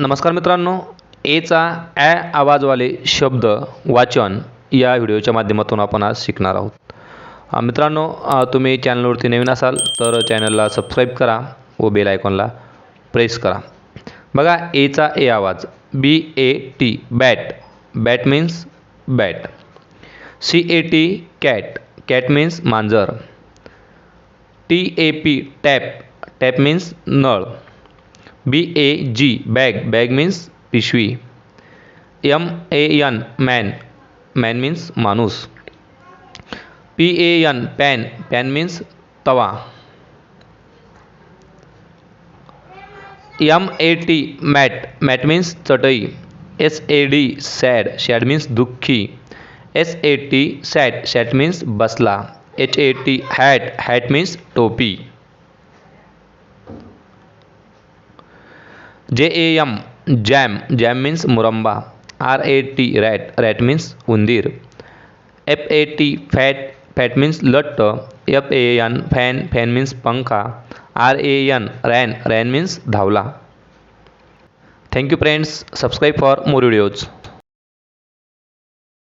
नमस्कार मित्रांनो एचा ॲ आवाजवाले शब्द वाचन या व्हिडिओच्या माध्यमातून आपण आज शिकणार आहोत. मित्रांनो तुम्ही चॅनलवरती नवीन असाल तर चॅनलला सबस्क्राईब करा व बेल आयकॉनला प्रेस करा. बघा एचा ए आवाज B A T bat. Bat means bat. C A T cat. Cat means मांजर. T A P tap. Tap means नळ. B A G bag bag means पिशवी M A N man man means माणूस P A N pan pan means Tawa M A T mat mat means चटई S A D sad sad means दुखी S A T sat sat means बसला H A T hat hat means टोपी J A M jam jam means मुरम्बा R A T rat rat means उंदीर F A T fat fat means लट्ट F A N fan fan means पंखा R A N ran ran means धावला thank you friends subscribe for more videos